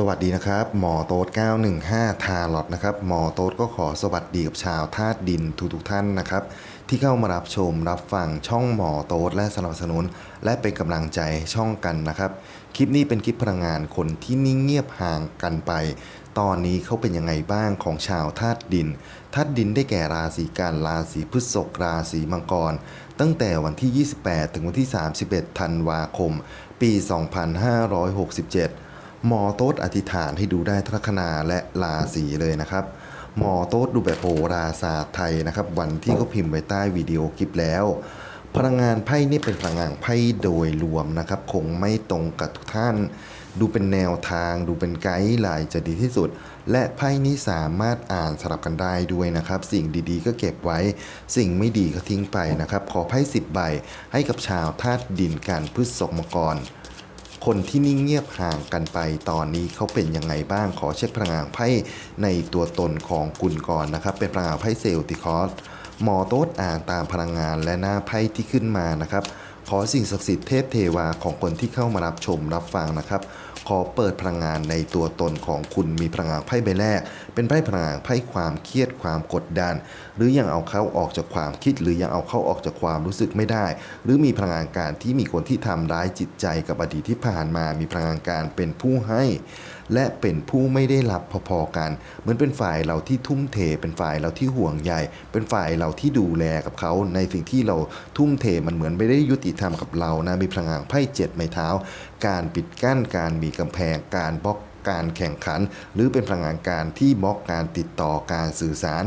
สวัสดีนะครับ หมอโต๊ด915 ทาร์ลอตนะครับ หมอโต๊ดก็ขอสวัสดีกับชาวธาตุดินทุกๆท่านนะครับ ที่เข้ามารับชมรับฟังช่องหมอโต๊ดและสนับสนุน และเป็นกำลังใจช่องกันนะครับ คลิปนี้เป็นคลิปพลังงานคนที่นิ่งเงียบห่างกันไป ตอนนี้เขาเป็นยังไงบ้างของชาวธาตุดินธาตุดินได้แก่ราศีกันราศีพฤษภราศีมังกร ตั้งแต่วันที่ 28 ถึงวันที่ 31 ธันวาคม ปี 2567 หมอโต๊ดอธิษฐานให้ดูได้ทัคนาและราศีเลยนะครับ หมอโต๊ดดูแบบโหราศาสตร์ไทยนะครับ วันที่เขาพิมพ์ไว้ใต้วิดีโอคลิปแล้ว พลังงานไพ่นี่เป็นพลังงานไพ่โดยรวมนะครับ คงไม่ตรงกับทุกท่าน ดูเป็นแนวทาง ดูเป็นไกด์ไลน์จะดีที่สุด และไพ่นี้สามารถอ่านสลับกันได้ด้วยนะครับ สิ่งดีๆ ก็เก็บไว้ สิ่งไม่ดีก็ทิ้งไปนะครับ ขอไพ่สิบใบให้กับชาวธาตุดินการพฤษภมกร คนที่นิ่งเงียบห่างกันไปตอนนี้เขาเป็นยังไงบ้างขอเช็คพลังงานไพ่ในตัวตนของคุณก่อนนะครับ เป็นพลังงานไพ่เซลติคอสหมอโต๊ดอ่านตามพลังงานและหน้าไพ่ที่ขึ้นมานะครับ ขอสิ่งศักดิ์สิทธิ์เทพเทวาของคนที่เข้ามารับชมรับฟังนะครับ ขอเปิดพลังงานในตัวตนของคุณมีพลังงานไพ่ใบแรก เป็นไพ่พลังงานไพ่ความเครียดความกดดัน หรือยังเอาเข้าออกจากความคิด หรือยังเอาเข้าออกจากความรู้สึกไม่ได้ หรือมีพลังงานการที่มีคนที่ทำร้ายจิตใจกับอดีตที่ผ่านมา มีพลังงานการเป็นผู้ให้ และเป็นผู้ไม่ได้รับพอๆกัน เหมือนเป็นฝ่ายเราที่ทุ่มเท เป็นฝ่ายเราที่ห่วงใยเป็นฝ่ายเราที่ดูแลกับเขา ในสิ่งที่เราทุ่มเทมันเหมือนไม่ได้ยุติธรรมกับเรานะมีพลังงานไพ่เจ็ดไม้เท้า การปิดกั้นการมีกำแพงการบล็อก การแข่งขัน หรือเป็นพลังงานการที่บล็อกการติดต่อการสื่อสาร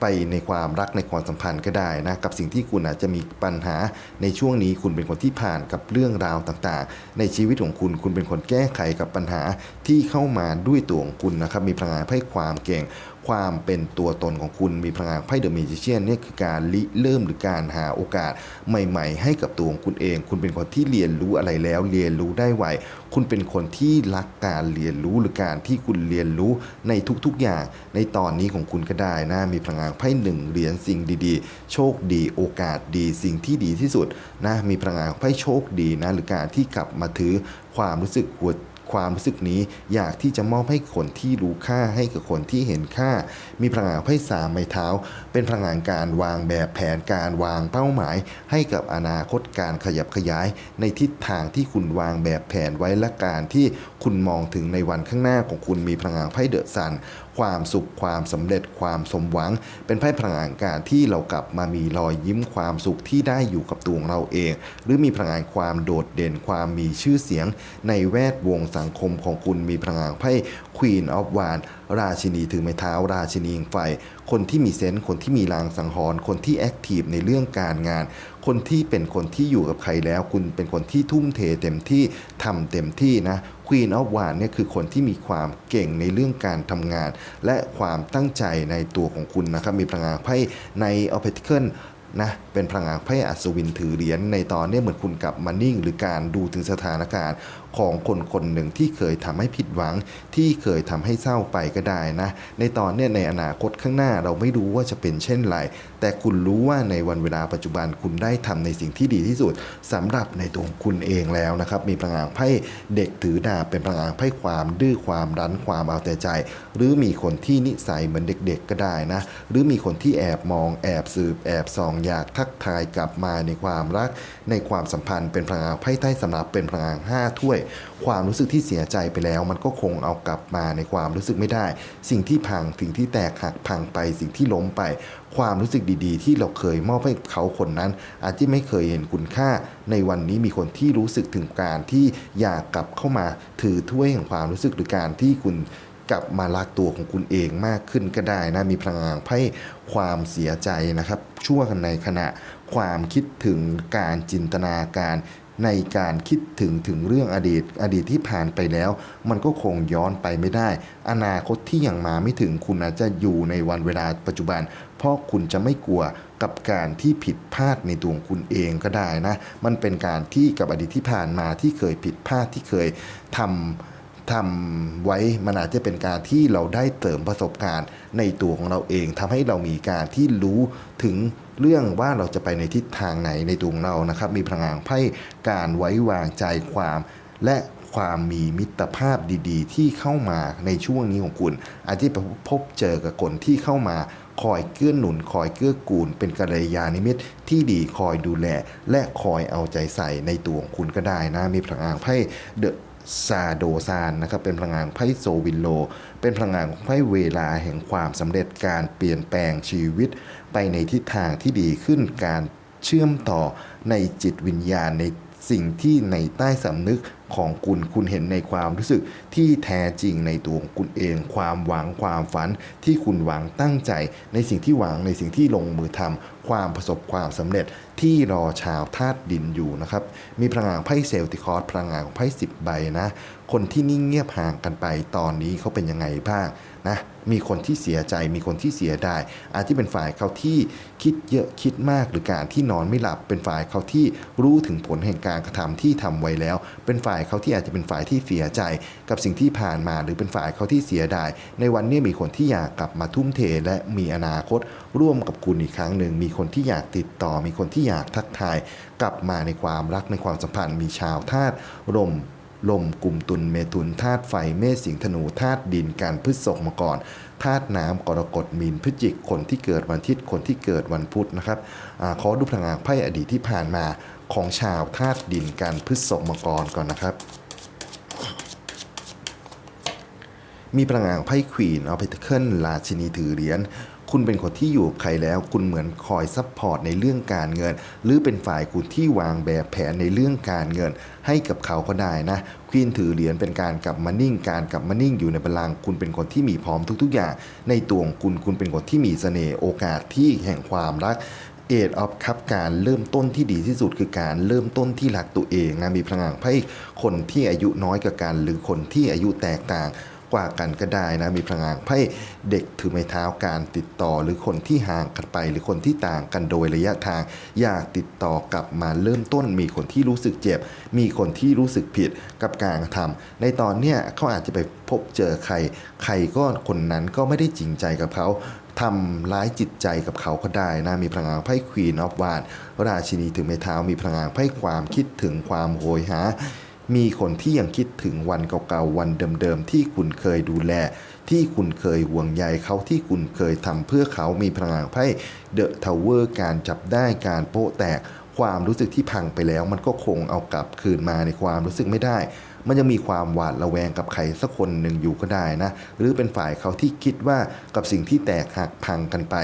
ไปในความรักในความสัมพันธ์ก็ได้นะกับสิ่งที่คุณอาจจะมีปัญหาในช่วงนี้คุณเป็นคนที่ผ่านกับเรื่องราวต่างๆ ในชีวิตของคุณคุณเป็นคนแก้ไขกับปัญหาที่เข้ามาด้วยตัวของคุณนะครับมีพลังงานให้ความเก่ง ความเป็นตัวตนของคุณมีพลังงานไพ่เดอะมิจิเชียนนี่คือการริเริ่มหรือการหาโอกาสใหม่ ๆ ให้กับตัวของคุณเอง คุณเป็นคนที่เรียนรู้อะไรแล้ว เรียนรู้ได้ไวคุณเป็นคนที่รักการเรียนรู้หรือการที่คุณเรียนรู้ในทุกๆอย่าง ในตอนนี้ของคุณก็ได้นะมีพลังงานไพ่หนึ่งเหรียญสิ่งดีๆ โชคดีโอกาสดีสิ่งที่ดีที่สุดนะมีพลังงานไพ่โชคดีนะหรือการที่กลับมาถือความรู้สึกหัว ความรู้สึกนี้อยากที่จะมอบให้คนที่รู้ค่าให้กับคนที่เห็นค่ามีพลังงานไพ่สามไม้เท้า เป็นพลังงานการวางแบบแผนการวางเป้าหมาย ให้กับอนาคตการขยับขยาย ในทิศทางที่คุณวางแบบแผนไว้และการที่คุณมองถึงในวันข้างหน้าของคุณมีพลังงานไพ่เดอะซันความสุขความสำเร็จความสมหวัง เป็นไพ่พลังงานการที่เรากลับมามีรอยยิ้มความสุขที่ได้อยู่กับตัวของเราเอง หรือมีพลังงานความโดดเด่นความมีชื่อเสียง ในแวดวงสังคมของคุณมีพลังงานไพ่ Queen of w a n d ราชินีถือไม้เท้าราชินีแห่งไฟ คนที่มีเซนส์คนที่มีลางสังหรณ์คนที่แอคทีฟในเรื่องการงาน คนที่เป็นคนที่อยู่กับใครแล้ว คุณเป็นคนที่ทุ่มเทเต็มที่ทำเต็มที่นะ Queen of w a n d เนี่ยคือคนที่มีความเก่งในเรื่องการทำงาน และความตั้งใจในตัวของคุณนะครับมีพลังงานไพ่ใน o p e t i c l e นะเป็นพลังงานไพ่อัศวินถือเหรียญในตอนนี้เหมือนคุณกลับมานิ่ง หรือการดูถึงสถานการณ์ ของคนคนหนึ่งที่เคยทำให้ผิดหวัง ที่เคยทำให้เศร้าไปก็ได้นะ ในตอนเนี้ยในอนาคตข้างหน้าเราไม่รู้ว่าจะเป็นเช่นไร แต่คุณรู้ว่าในวันเวลาปัจจุบันคุณได้ทำในสิ่งที่ดีที่สุดสำหรับในตัวคุณเองแล้วนะครับ มีพลังงานไพ่เด็กถือดาบเป็นพลังงานไพ่ความดื้อความรั้นความเอาแต่ใจ หรือมีคนที่นิสัยเหมือนเด็กๆก็ได้นะ หรือมีคนที่แอบมองแอบสืบแอบส่องอยากทักทายกลับมาในความรัก ในความสัมพันธ์เป็นพลังงานไพ่ใต้สำรับเป็นพลังงานห้าถ้วยความรู้สึกที่เสียใจไปแล้ว มันก็คงเอากลับมาในความรู้สึกไม่ได้ สิ่งที่พังสิ่งที่แตกหักพังไป สิ่งที่ล้มไป ความรู้สึกดีๆ ที่เราเคยมอบให้เขาคนนั้น อาจจะไม่เคยเห็นคุณค่า ในวันนี้มีคนที่รู้สึกถึงการที่อยากกลับเข้ามาถือถ้วยแห่งความรู้สึกหรือการที่คุณกลับมารักตัวของคุณเองมากขึ้นก็ได้นะ มีพลังงานไพ่ความเสียใจนะครับช่วงในขณะความคิดถึงการจินตนาการ ในการคิดถึงถึงเรื่องอดีต อดีตที่ผ่านไปแล้ว มันก็คงย้อนไปไม่ได้ อนาคตที่ยังมาไม่ถึงคุณอาจจะอยู่ในวันเวลาปัจจุบัน เพราะคุณจะไม่กลัวกับการที่ผิดพลาดในตัวคุณเองก็ได้นะ มันเป็นการที่กับอดีตที่ผ่านมาที่เคยผิดพลาดที่เคยทำทำไว้มันอาจจะเป็นการที่เราได้เติมประสบการณ์ในตัวของเราเองทำให้เรามีการที่รู้ถึง เรื่องว่าเราจะไปในทิศทางไหนในตัวของเรานะครับ มีพลังงานไพ่การไว้วางใจความและความมีมิตรภาพดีๆ ที่เข้ามาในช่วงนี้ของคุณ อาจจะพบเจอกับคนที่เข้ามาคอยเกื้อหนุนคอยเกื้อกูล เป็นกัลยาณมิตรที่ดีคอยดูแล และคอยเอาใจใส่ในตัวของคุณก็ได้นะมีพลังงานไพ่เดอะ ซาโดซานนะครับเป็นพลังงานไพ่โซวินโล เป็นพลังงานของไพ่เวลาแห่งความสำเร็จการเปลี่ยนแปลงชีวิต ไปในทิศทางที่ดีขึ้นการเชื่อมต่อในจิตวิญญาณใน สิ่งที่ในใต้สำนึกของคุณคุณเห็นในความรู้สึกที่แท้จริงในตัวของคุณเอง ความหวังความฝันที่คุณหวังตั้งใจ ในสิ่งที่หวังในสิ่งที่ลงมือทำความประสบความสำเร็จที่รอชาวธาตุดินอยู่นะครับ มีพลังงานไพ่เซลติคอร์สพลังงานของไพ่สิบใบนะ คนที่นิ่งเงียบห่างกันไปตอนนี้เขาเป็นยังไงบ้าง นะมีคนที่เสียใจมีคนที่เสียดายอาจจะเป็นฝ่ายเขาที่คิดเยอะคิดมากหรือการที่นอนไม่หลับ เป็นฝ่ายเขาที่รู้ถึงผลแห่งการกระทำที่ทำไว้แล้ว เป็นฝ่ายเขาที่อาจจะเป็นฝ่ายที่เสียใจ กับสิ่งที่ผ่านมาหรือเป็นฝ่ายเขาที่เสียดาย ในวันนี้มีคนที่อยากกลับมาทุ่มเทและมีอนาคต ร่วมกับคุณอีกครั้งหนึ่งมีคนที่อยากติดต่อ มีคนที่อยากทักทาย กลับมาในความรักในความสัมพันธ์ มีชาวธาตุลม ลมกลุ่มตุลเมถุนธาตุไฟเมษสิงธนูธาตุดินการพฤษภมาก่อนธาตุน้ำกรกฎมีนพฤจิกคนที่เกิดวันอาทิตย์คนที่เกิดวันพุธนะครับอขอดูพลังงานไพ่อดีตที่ผ่านมาของชาวธาตุดินการพฤษภมาก่อนก่อนนะครับ มีพลังงานไพ่ควีนเอาไปเคิลราชินีถือเหรียญ คุณเป็นคนที่อยู่ใครแล้ว คุณเหมือนคอยซัพพอร์ตในเรื่องการเงิน หรือเป็นฝ่ายคุณที่วางแบบแผนในเรื่องการเงิน ให้กับเขาก็ได้นะควีนถือเหรียญเป็นการกลับมานิ่ง การกลับมานิ่งอยู่ในบัลลังคุณเป็นคนที่มีพร้อมทุก ๆ อย่าง ในตัวของคุณคุณเป็นคนที่มีเสน่ห์โอกาสที่แห่งความรักเอ e ออฟครับการเริ่มต้นที่ดีที่สุดคือการเริ่มต้นที่รักตัวเองนะมีพลังงานไพ่คนที่อายุน้อยกว่ากันหรือคนที่อายุแตกต่าง กว่ากันก็ได้นะมีพลังงานไพ่เด็กถือไม้เท้าการติดต่อ หรือคนที่ห่างกันไป หรือคนที่ต่างกันโดยระยะทาง อยากติดต่อกลับมาเริ่มต้น มีคนที่รู้สึกเจ็บ มีคนที่รู้สึกผิดกับการกระทำในตอนเนี้ยเขาอาจจะไปพบเจอใคร ใครก็คนนั้นก็ไม่ได้จริงใจกับเขาทำร้ายจิตใจกับเขาก็ได้นะ มีพลังงานไพ่ควีนออฟวานราชินีถือไม้เท้ามีพลังงานไพ่ความคิดถึงความโหยหา มีคนที่ยังคิดถึงวันเก่าๆวันเดิมๆที่คุณเคยดูแล ที่คุณเคยห่วงใยเขาที่คุณเคยทำเพื่อเขามีพลังงานไพ่เดอะทาวเวอร์การจับได้การโป๊ะแตกความรู้สึกที่พังไปแล้ว มันก็คงเอากลับคืนมาในความรู้สึกไม่ได้ มันยังมีความหวาดระแวงกับใครสักคนหนึ่งอยู่ก็ได้นะ หรือเป็นฝ่ายเขาที่คิดว่ากับสิ่งที่แตกหักพังกันไป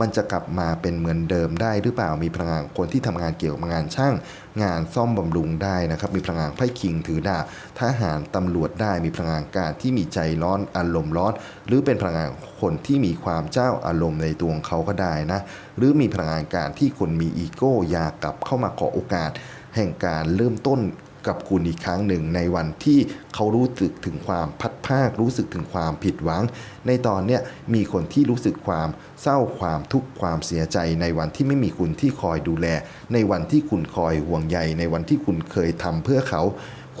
มันจะกลับมาเป็นเหมือนเดิมได้หรือเปล่ามีพลังงานคนที่ทำงานเกี่ยวกับงานช่าง งานซ่อมบำรุงได้นะครับมีพลังงานไพ่คิงถือดาบทหารตำรวจได้มีพลังงานการที่มีใจร้อนอารมณ์ร้อน หรือเป็นพลังงานคนที่มีความเจ้าอารมณ์ในตัวของเขาก็ได้นะหรือมีพลังงานการที่คนมีอีโก้อยากกลับเข้ามาขอโอกาส แห่งการเริ่มต้น กับคุณอีกครั้งหนึ่งในวันที่เขารู้สึกถึงความพัดภาค รู้สึกถึงความผิดหวัง ในตอนเนี้ยมีคนที่รู้สึกความเศร้าความทุกข์ความเสียใจ ในวันที่ไม่มีคุณที่คอยดูแล ในวันที่คุณคอยห่วงใยในวันที่คุณเคยทำเพื่อเขา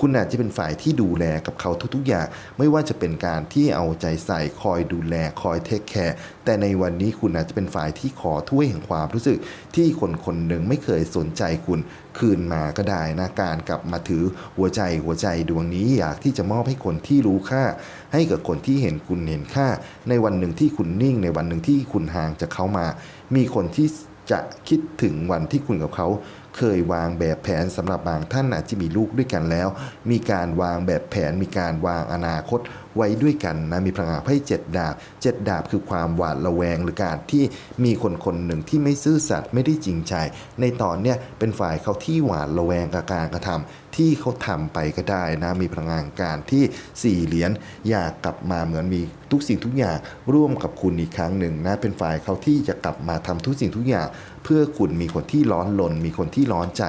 คุณอาจจะเป็นฝ่ายที่ดูแลกับเขาทุกๆอย่าง ไม่ว่าจะเป็นการที่เอาใจใส่คอยดูแลคอยเทคแคร์แต่ในวันนี้คุณอาจจะเป็นฝ่ายที่ขอถ้วยแห่งความรู้สึก ที่คนคนหนึ่งไม่เคยสนใจคุณคืนมาก็ได้นะการกลับมาถือหัวใจหัวใจดวงนี้อยากที่จะมอบให้คนที่รู้ค่า ให้กับคนที่เห็นคุณเห็นค่า ในวันหนึ่งที่คุณนิ่ง ในวันหนึ่งที่คุณห่างจากเขามา มีคนที่จะคิดถึงวันที่คุณกับเขา เคยวางแบบแผนสำหรับบางท่านอาจจะมีลูกด้วยกันแล้ว มีการวางแบบแผนมีการวางอนาคต ไว้ด้วยกันนะมีพลังงานไพ่เจ็ดดาบเจ็ดดาบคือความหวาดระแวงหรือการที่มีคนคนหนึ่งที่ไม่ซื่อสัตย์ไม่ได้จริงใจ ในตอนเนี้ยเป็นฝ่ายเขาที่หวาดระแวงกับการกระทำที่เขาทำไปก็ได้นะมีพลังงานการที่สี่เหรียญอยากกลับมาเหมือนมีทุกสิ่งทุกอย่างร่วมกับคุณอีกครั้งหนึ่งนะเป็นฝ่ายเขาที่จะกลับมาทำทุกสิ่งทุกอย่าง เพื่อคุณมีคนที่ร้อนลน มีคนที่ร้อนใจ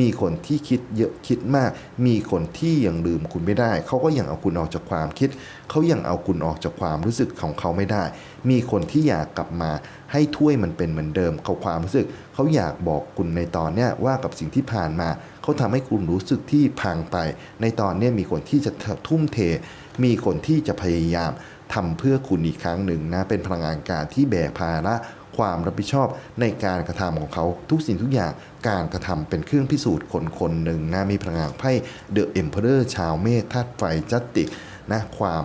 มีคนที่คิดเยอะคิดมาก มีคนที่ยังลืมคุณไม่ได้ เขาก็ยังเอาคุณออกจากความคิด เขายังเอาคุณออกจากความรู้สึกของเขาไม่ได้ มีคนที่อยากกลับมาให้ถ้วยมันเป็นเหมือนเดิมเขาความรู้สึก เขาอยากบอกคุณในตอนเนี้ยว่ากับสิ่งที่ผ่านมา เขาทำให้คุณรู้สึกที่พังไป ในตอนเนี้ยมีคนที่จะทุ่มเท มีคนที่จะพยายามทำเพื่อคุณอีกครั้งหนึ่งนะ เป็นพลังงานการที่แบกภาระความรับผิดชอบในการกระทำของเขาทุกสิ่งทุกอย่างการกระทำเป็นเครื่องพิสูจน์คนคนหนึ่งนะมีพลังงานไพ่เดอะเอ็มเพอเรอร์ชาวเมธาตุไฟจัตติก นะความ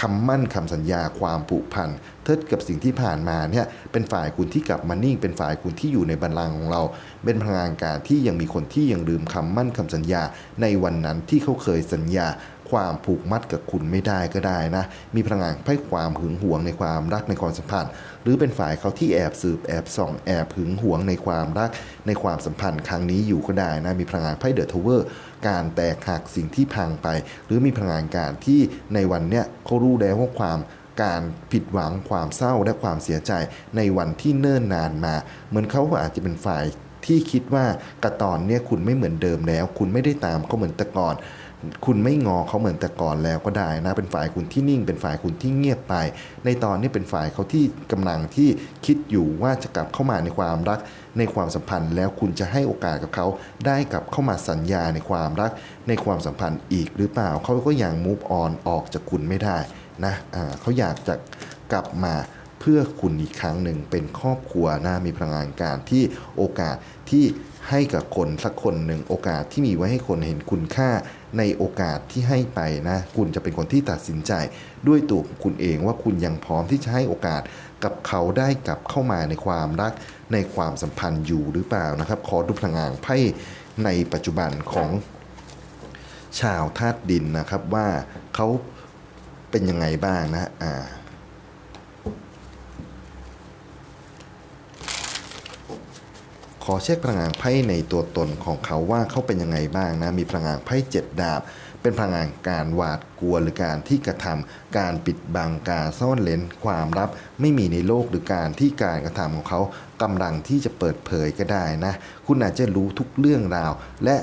คำมั่นคำสัญญาความผูกพันเทิดกับสิ่งที่ผ่านมาเนี่ยเป็นฝ่ายคุณที่กลับมานิ่ง เป็นฝ่ายคุณที่อยู่ในบัลลังก์ของเรา เป็นพลังงานการที่ยังมีคนที่ยังลืมคำมั่นคำสัญญาในวันนั้นที่เขาเคยสัญญา ความผูกมัดกับคุณไม่ได้ก็ได้นะ มีพลังงานไพ่ความหึงหวงในความรักในความสัมพันธ์ หรือเป็นฝ่ายเขาที่แอบสืบแอบส่องแอบหึงหวงในความรักในความสัมพันธ์ครั้งนี้อยู่ก็ได้นะ มีพลังงานไพ่เดอะทาวเวอร์การแตกหักสิ่งที่พังไป หรือมีพลังงานการที่ในวันเนี้ยเขารู้แล้วว่าความการผิดหวังความเศร้าและความเสียใจในวันที่เนิ่นนานมา เหมือนเขาอาจจะเป็นฝ่ายที่คิดว่ากระตอนเนี่ยคุณไม่เหมือนเดิมแล้ว คุณไม่ได้ตามเขาเหมือนแต่ก่อน คุณไม่งอเขาเหมือนแต่ก่อนแล้วก็ได้นะ เป็นฝ่ายคุณที่นิ่ง เป็นฝ่ายคุณที่เงียบไป ในตอนนี้เป็นฝ่ายเขาที่กำลังที่คิดอยู่ว่าจะกลับเข้ามาในความรักในความสัมพันธ์ แล้วคุณจะให้โอกาสกับเขาได้กลับเข้ามาสัญญาในความรัก ในความสัมพันธ์อีกหรือเปล่าเขาก็ยัง move on ออกจากคุณไม่ได้นะอ่าเขาอยากจะกลับมา พื่อคุณอีกครั้งหนึ่งเป็นครอบครัวนะมีพลังงานการที่โอกาสที่ให้กับคนสักคนหนึ่งโอกาสที่มีไว้ให้คนเห็นคุณค่าในโอกาสที่ให้ไปนะ คุณจะเป็นคนที่ตัดสินใจ ด้วยตัวคุณเองว่าคุณยังพร้อมที่จะให้โอกาสกับเขาได้กลับเข้ามาในความรักในความสัมพันธ์อยู่หรือเปล่านะครับ ขอดูพลังงานไพ่ในปัจจุบันของชาวธาตุดินนะครับว่าเขาเป็นยังไงบ้างนะอ่า ขอเช็คพลังงานไพ่ในตัวตนของเขาว่าเขาเป็นยังไงบ้างนะมีพลังงานไพ่เจ็ดดาบ เป็นพลังงานการหวาดกลัวหรือการที่กระทำการปิดบังการซ่อนเลนความลับ ไม่มีในโลกหรือการที่การกระทำของเขากำลังที่จะเปิดเผยก็ได้นะ คุณอาจจะรู้ทุกเรื่องราว และ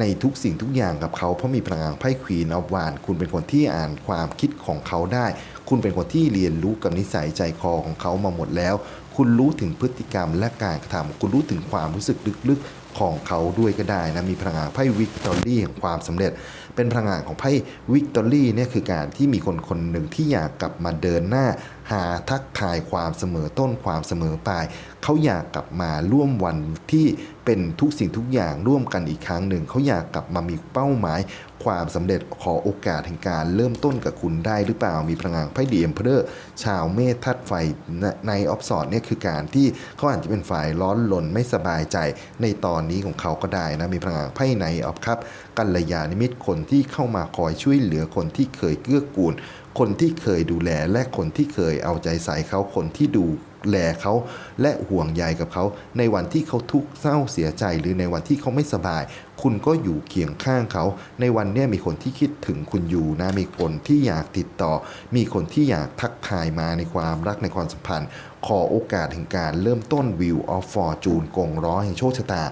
ในทุกสิ่งทุกอย่างกับเขาเพราะมีพลังงานไพ่ควีนออฟวานคุณเป็นคนที่อ่านความคิดของเขาได้ คุณเป็นคนที่เรียนรู้กับนิสัยใจคอของเขามาหมดแล้ว คุณรู้ถึงพฤติกรรมและการกระทำคุณรู้ถึงความรู้สึกลึกๆของเขาด้วยก็ได้นะมีพลังงานไพ่วิกตอรี่แห่งความสำเร็จ เป็นพลังงานของไพ่วิกตอรี่เนี่ยคือการที่มีคนคนหนึ่งที่อยากกลับมาเดินหน้า หาทักทายความเสมอต้นความเสมอปลาย เขาอยากกลับมาร่วมวันที่เป็นทุกสิ่งทุกอย่างร่วมกันอีกครั้งหนึ่ง เขาอยากกลับมามีเป้าหมาย ความสำเร็จขอโอกาสแห่งการเริ่มต้นกับคุณได้หรือเปล่ามีพลังงานไพ่ดีเอ็มเพอร์ชาวเมษทัดไฟในออฟสอดเนี่ยคือการที่เขาอาจจะเป็นฝ่ายร้อนลนไม่สบายใจในตอนนี้ของเขาก็ได้นะมีพลังงานไพ่ในออฟครับกัลยาณมิตรคนที่เข้ามาคอยช่วยเหลือคนที่เคยเกื้อกูล คนที่เคยดูแลและคนที่เคยเอาใจใส่เขาคนที่ดูแลเขาและห่วงใยกับเขา ในวันที่เขาทุกข์เศร้าเสียใจหรือในวันที่เขาไม่สบาย คุณก็อยู่เคียงข้างเขา ในวันนี้มีคนที่คิดถึงคุณอยู่นะมีคนที่อยากติดต่อ มีคนที่อยากทักทายมาในความรักในความสัมพันธ์ ขอโอกาสแห่งการเริ่มต้นวิวออฟฟอร์จูนกงร้อแห่งโชคชะตา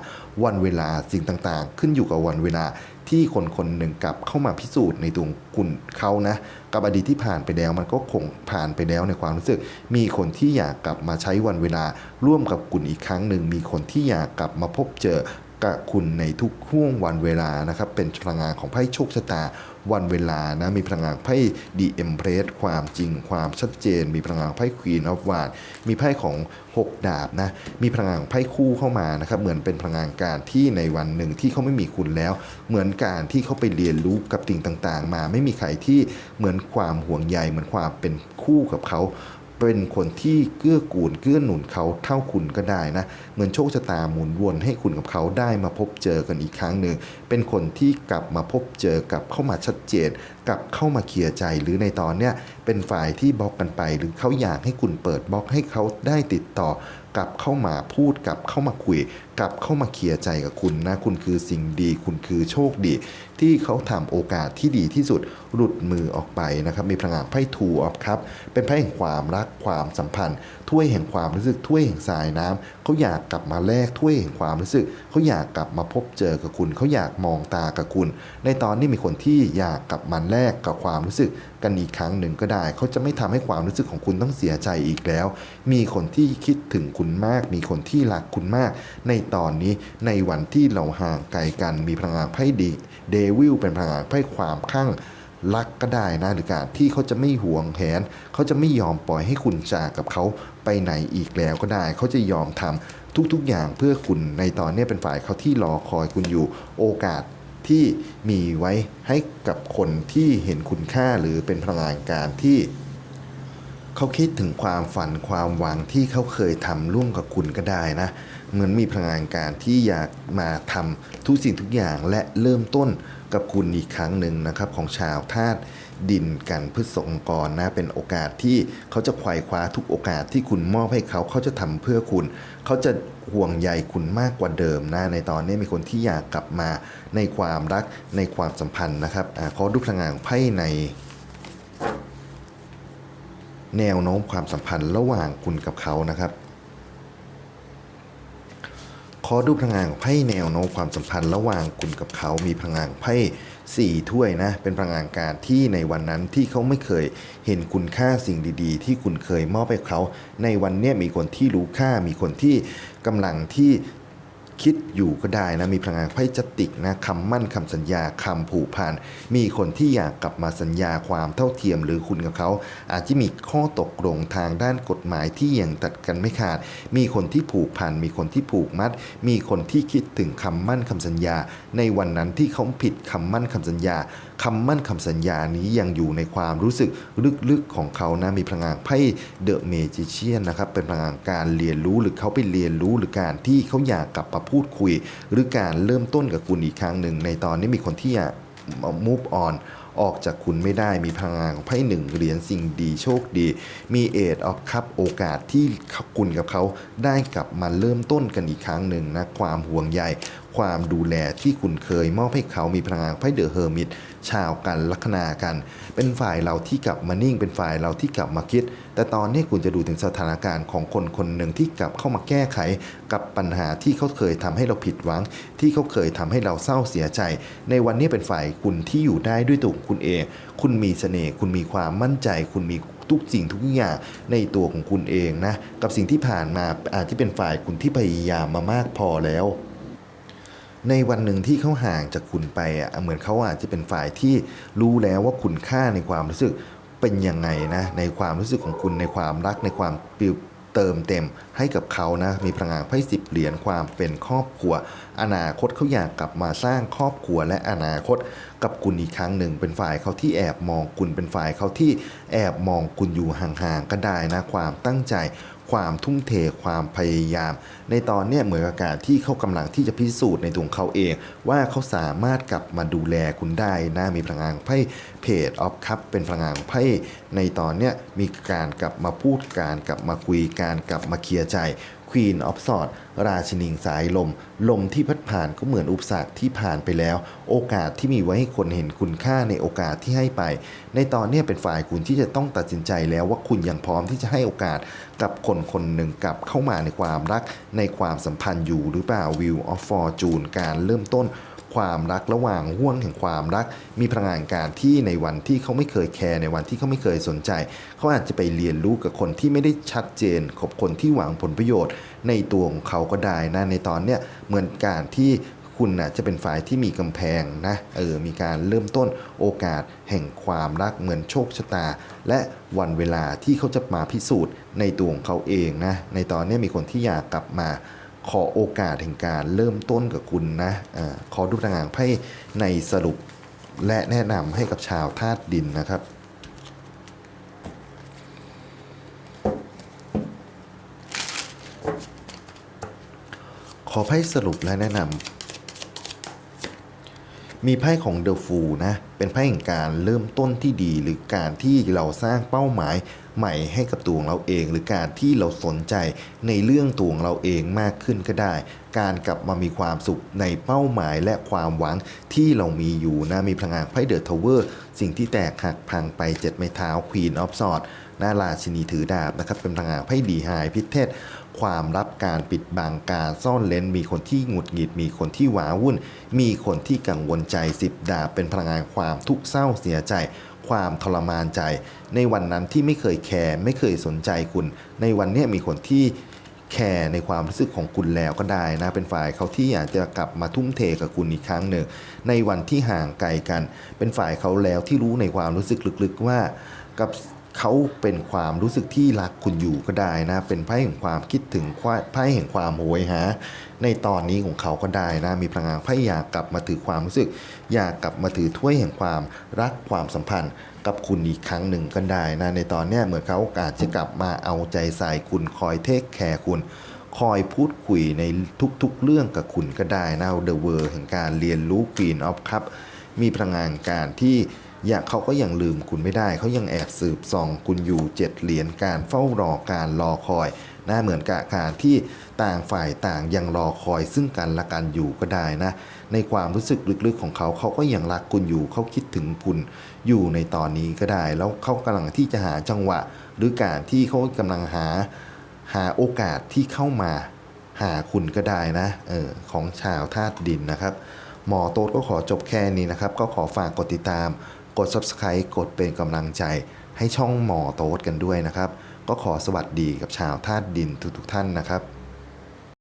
วันเวลาสิ่งต่างๆ ขึ้นอยู่กับวันเวลา ที่คนคนหนึ่งกลับเข้ามาพิสูจน์ในตัวคุณเขานะกับอดีตที่ผ่านไปแล้วมันก็คงผ่านไปแล้วในความรู้สึก มีคนที่อยากกลับมาใช้วันเวลาร่วมกับคุณอีกครั้งหนึ่งมีคนที่อยากกลับมาพบเจอกับคุณในทุกห่วงวันเวลานะครับ เป็นพลังงานของไพ่โชคชะตา วันเวลานะมีพลังงานไพ่ดีเอ็มเพรสความจริงความชัดเจน มีพลังงานไพ่ควีนออฟวานมีไพ่ของ 6 ดาบนะมีพลังงานของไพ่คู่เข้ามานะครับเหมือนเป็นพลังงานการที่ในวันหนึ่งที่เขาไม่มีคุณแล้ว เหมือนการที่เขาไปเรียนรู้กับสิ่งต่างๆ มาไม่มีใครที่เหมือนความห่วงใยเหมือนความเป็นคู่กับเขา เป็นคนที่เกื้อกูลเกื้อหนุนเขาเท่าคุณก็ได้นะ เหมือนโชคชะตาหมุนวนให้คุณกับเขาได้มาพบเจอกันอีกครั้งหนึ่ง เป็นคนที่กลับมาพบเจอกลับเข้ามาชัดเจน กลับเข้ามาเคลียร์ใจ หรือในตอนเนี้ยเป็นฝ่ายที่บล็อกกันไป หรือเขาอยากให้คุณเปิดบล็อกให้เขาได้ติดต่อกลับเข้ามาพูดกลับเข้ามาคุย กลับเข้ามาเคลียร์ใจกับคุณนะ คุณคือสิ่งดี คุณคือโชคดี ที่เขาทำโอกาสที่ดีที่สุดหลุดมือออกไปนะครับ มีพลังงานไพ่ทูออฟครับ เป็นไพ่แห่งความรักความสัมพันธ์ ถ้วยแห่งความรู้สึกถ้วยแห่งสายน้ำเขาอยากกลับมาแลกถ้วยแห่งความรู้สึก เขาอยากกลับมาพบเจอกับคุณ เขาอยากมองตากับคุณ ในตอนนี้มีคนที่อยากกลับมาแลกกับความรู้สึกกันอีกครั้งหนึ่งก็ได้ เขาจะไม่ทำให้ความรู้สึกของคุณต้องเสียใจอีกแล้ว มีคนที่คิดถึงคุณมาก มีคนที่รักคุณมาก ในตอนนี้ในวันที่เราห่างไกลกันมีพลังงานไพ่ดีเดวิลเป็นพลังงานไพ่ความข้างรักก็ได้นะหรือการที่เขาจะไม่ห่วงแหน เขาจะไม่ยอมปล่อยให้คุณจากกับเขาไปไหนอีกแล้วก็ได้ เขาจะยอมทำทุกๆอย่างเพื่อคุณในตอนนี้เป็นฝ่ายเขาที่รอคอยคุณอยู่โอกาส ที่มีไว้ให้กับคนที่เห็นคุณค่าหรือเป็นพลังงานการที่เขาคิดถึงความฝันความหวังที่เขาเคยทำร่วมกับคุณก็ได้นะเหมือนมีพลังงานการที่อยากมาทำทุกสิ่งทุกอย่างและเริ่มต้นกับคุณอีกครั้งหนึ่งนะครับของชาวธาตุ ดินกันเพฤษภกรนะเป็นโอกาสที่เขาจะไขว่คว้าทุกโอกาสที่คุณมอบให้เขาเขาจะทำเพื่อคุณ เขาจะห่วงใยคุณมากกว่าเดิมนะในตอนนี้มีคนที่อยากกลับมาในความรักในความสัมพันธ์นะครับอาขอดูพลังงานของไพ่ใน แนวโน้มความสัมพันธ์ระหว่างคุณกับเขานะครับ ขอดูพลังงานของไพ่แนวโน้มความสัมพันธ์ระหว่างคุณกับเขามีพลังงานไพ่สี่ถ้วยนะ เป็นพลังงานการที่ในวันนั้นที่เขาไม่เคยเห็นคุณค่าสิ่งดีๆ ที่คุณเคยมอบให้เขา ในวันนี้มีคนที่รู้ค่ามีคนที่กำลังที่ คิดอยู่ก็ได้นะ มีพลังงานไพ่จติกนะคำมั่นคำสัญญาคำผูกพัน มีคนที่อยากกลับมาสัญญาความเท่าเทียมหรือคุณกับเขา อาจจะมีข้อตกลงทางด้านกฎหมายที่ยังตัดกันไม่ขาด มีคนที่ผูกพัน มีคนที่ผูกมัด มีคนที่คิดถึงคำมั่นคำสัญญา ในวันนั้นที่เขาผิดคำมั่นคำสัญญา คำมั่นคำสัญญานี้ยังอยู่ในความรู้สึกลึกๆของเขานะมีพลังงานไพ่เดอะเมจิเชียนนะครับเป็นพลังงานการเรียนรู้หรือเขาไปเรียนรู้หรือการที่เขาอยากกลับมาพูดคุย หรือการเริ่มต้นกับคุณอีกครั้งหนึ่ง ในตอนนี้มีคนที่อยาก move on ออกจากคุณไม่ได้มีพลังงานของไพ่หนึ่งเหรียญสิ่งดีโชคดี มีเอทออฟคัพโอกาสที่คุณกับเขาได้กลับมาเริ่มต้นกันอีกครั้งหนึ่งนะความห่วงใยความดูแลที่คุณเคยมอบให้เขามีพลังงานไพ่เดอะเฮอร์มิต ชาวกันลัคนากัน เป็นฝ่ายเราที่กลับมานิ่ง เป็นฝ่ายเราที่กลับมาคิด แต่ตอนนี้คุณจะดูถึงสถานการณ์ของคนคนหนึ่งที่กลับเข้ามาแก้ไข กับปัญหาที่เขาเคยทำให้เราผิดหวัง ที่เขาเคยทำให้เราเศร้าเสียใจ ในวันนี้เป็นฝ่ายคุณที่อยู่ได้ด้วยตัวคุณเอง คุณมีเสน่ห์คุณมีความมั่นใจ คุณมีทุกสิ่งทุกอย่างในตัวของคุณเองนะกับสิ่งที่ผ่านมาอาจจะเป็นฝ่ายคุณที่พยายามมามากพอแล้ว ในวันหนึ่งที่เขาห่างจากคุณไปอะเหมือนเขาอาจจะเป็นฝ่ายที่รู้แล้วว่าคุณค่าในความรู้สึกเป็นยังไงนะในความรู้สึกของคุณในความรักในความปิวเติมเต็มให้กับเขานะมีพลังงานไพ่สิบเหรียญความเป็นครอบครัว อนาคตเขาอยากกลับมาสร้างครอบครัวและอนาคตกับคุณอีกครั้งหนึ่ง เป็นฝ่ายเขาที่แอบมองคุณเป็นฝ่ายเขาที่แอบมองคุณอยู่ห่างๆก็ได้นะความตั้งใจ ความทุ่มเทความพยายาม ในตอนนี้เหมือนอาการที่เขากำลังที่จะพิสูจน์ในตัวเขาเอง ว่าเขาสามารถกลับมาดูแลคุณได้นะมีพลังงานไพ่เพจออฟคัพเป็นพลังงานไพ่ในตอนนี้มีการกลับมาพูดการกลับมาคุยการกลับมาเคลียร์ใจ Queen of Swords ราชินีสายลม ลมที่พัดผ่านก็เหมือนอุปสรรคที่ผ่านไปแล้ว โอกาสที่มีไว้ให้คนเห็นคุณค่าในโอกาสที่ให้ไป ในตอนนี้เป็นฝ่ายคุณที่จะต้องตัดสินใจแล้วว่าคุณยังพร้อมที่จะให้โอกาสกับคนคนหนึ่งกลับเข้ามาในความรักในความสัมพันธ์อยู่หรือเปล่า View of Fortune การเริ่มต้น ความรักระหว่างห่วงแห่งความรัก มีพลังงานการที่ในวันที่เขาไม่เคยแคร์ในวันที่เขาไม่เคยสนใจ เขาอาจจะไปเรียนรู้กับคนที่ไม่ได้ชัดเจนกับคนที่หวังผลประโยชน์ ในตัวของเขาก็ได้นะในตอนเนี้ยเหมือนการที่คุณน่ะจะเป็นฝ่ายที่มีกำแพงนะเออมีการเริ่มต้นโอกาสแห่งความรักเหมือนโชคชะตา และวันเวลาที่เขาจะมาพิสูจน์ในตัวของเขาเองนะในตอนนี้มีคนที่อยากกลับมา ขอโอกาสแห่งการเริ่มต้นกับคุณนะอะขอดูพลังงานไพ่ในสรุปและแนะนำให้กับชาวธาตุดินนะครับขอไพ่สรุปและแนะนำ มีไพ่ของเดอะฟูนะ เป็นไพ่แห่งการเริ่มต้นที่ดี หรือการที่เราสร้างเป้าหมายใหม่ให้กับตัวของเราเอง หรือการที่เราสนใจในเรื่องตัวของเราเองมากขึ้นก็ได้ การกลับมามีความสุขในเป้าหมายและความหวังที่เรามีอยู่นะมีพลังงานไพ่เดอะทาวเวอร์สิ่งที่แตกหักพังไปเจ็ดไม้เท้าควีนออฟซอดหน้าราชินีถือดาบนะครับเป็นพลังงานไพ่ดีไฮพิเทศ ความลับการปิดบังการซ่อนเลนมีคนที่หงุดหงิด มีคนที่หวาวุ่น มีคนที่กังวลใจสิบดาบเป็นพลังงานความทุกข์เศร้าเสียใจ ความทรมานใจ ในวันนั้นที่ไม่เคยแคร์ไม่เคยสนใจคุณ ในวันนี้มีคนที่แคร์ในความรู้สึกของคุณแล้วก็ได้นะ เป็นฝ่ายเขาที่อยากจะกลับมาทุ่มเทกับคุณอีกครั้งหนึ่ง ในวันที่ห่างไกลกัน เป็นฝ่ายเขาแล้วที่รู้ในความรู้สึกลึกๆว่า กับ เขาเป็นความรู้สึกที่รักคุณอยู่ก็ได้นะ เป็นไพ่แห่งความคิดถึงไพ่แห่งความโหยหา ในตอนนี้ของเขาก็ได้นะ มีพลังงานไพ่อยากกลับมาถือความรู้สึก อยากกลับมาถือถ้วยแห่งความรักความสัมพันธ์กับคุณอีกครั้งหนึ่งก็ได้นะ ในตอนนี้เหมือนเขาโอกาสจะกลับมาเอาใจใส่คุณคอยเทคแคร์คุณคอยพูดคุยในทุกๆเรื่องกับคุณก็ได้นะเดอะเวอร์แห่งการเรียนรู้ Queen of Cup มีพลังงานการที่ อย่าเขาก็ยังลืมคุณไม่ได้ เขายังแอบสืบส่องคุณอยู่เจ็ดเหรียญการเฝ้ารอการรอคอยน่าเหมือนกับการที่ต่างฝ่ายต่างยังรอคอยซึ่งกันและกันอยู่ก็ได้นะ ในความรู้สึกลึกๆของเขาเขาก็ยังรักคุณอยู่เขาคิดถึงคุณอยู่ในตอนนี้ก็ได้ แล้วเขากำลังที่จะหาจังหวะ หรือการที่เขากำลังหาหาโอกาสที่เข้ามาหาคุณก็ได้นะเออของชาวธาตุดินนะครับ หมอโต๊ดก็ขอจบแค่นี้นะครับ ก็ขอฝากกดติดตาม กด Subscribe กดเป็นกำลังใจ ให้ช่องหมอโต๊ดกันด้วยนะครับ ก็ขอสวัสดีกับชาวธาตุดินทุกๆท่านนะครับ